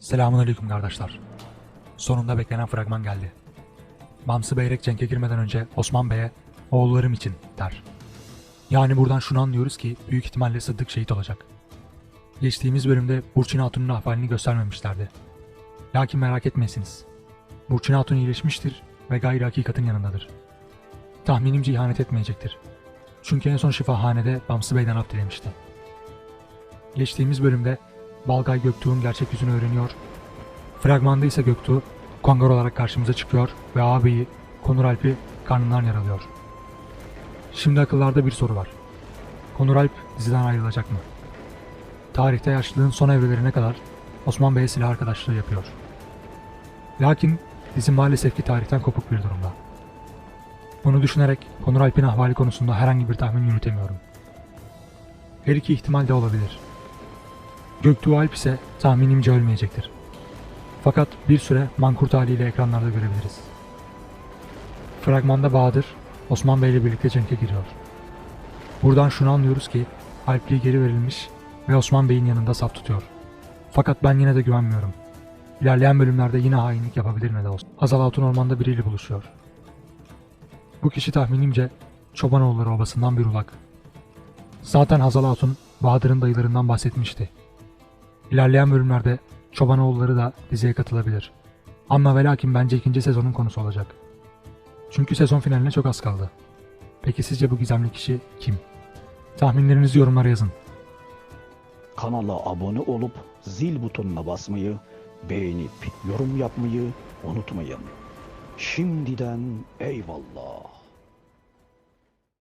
Selamünaleyküm kardeşler. Sonunda beklenen fragman geldi. Bamsı Beyrek Cenk'e girmeden önce Osman Bey'e oğullarım için der. Yani buradan şunu anlıyoruz ki büyük ihtimalle Sıddık şehit olacak. Geçtiğimiz bölümde Burçin Hatun'un ahvalini göstermemişlerdi. Lakin merak etmeyesiniz. Burçin Hatun iyileşmiştir ve gayri hakikatin yanındadır. Tahminimce ihanet etmeyecektir. Çünkü en son şifahanede Bamsı Bey'den af dilemişti. Geçtiğimiz bölümde Balgay Göktuğ'un gerçek yüzünü öğreniyor. Fragmanda ise Göktuğ, Kongar olarak karşımıza çıkıyor ve ağabeyi, Konur Alp'i karnından yaralıyor. Şimdi akıllarda bir soru var. Konur Alp diziden ayrılacak mı? Tarihte yaşlılığın son evrelerine kadar Osman Bey'e silah arkadaşlığı yapıyor. Lakin dizi maalesef ki tarihten kopuk bir durumda. Bunu düşünerek Konur Alp'in ahvali konusunda herhangi bir tahmin yürütemiyorum. Her iki ihtimal de olabilir. Göktuğ Alp ise tahminimce ölmeyecektir. Fakat bir süre mankurt haliyle ekranlarda görebiliriz. Fragmanda Bahadır, Osman Bey ile birlikte Cenk'e giriyor. Buradan şunu anlıyoruz ki Alpliği geri verilmiş ve Osman Bey'in yanında saf tutuyor. Fakat ben yine de güvenmiyorum. İlerleyen bölümlerde yine hainlik yapabilir ne de olsa. Hazal Hatun ormanda biriyle buluşuyor. Bu kişi tahminimce Çobanoğulları obasından bir ulak. Zaten Hazal Hatun Bahadır'ın dayılarından bahsetmişti. İlerleyen bölümlerde Çobanoğulları da diziye katılabilir. Ama ve lakin bence ikinci sezonun konusu olacak. Çünkü sezon finaline çok az kaldı. Peki sizce bu gizemli kişi kim? Tahminlerinizi yorumlara yazın. Kanala abone olup zil butonuna basmayı, beğenip yorum yapmayı unutmayın. Şimdiden eyvallah.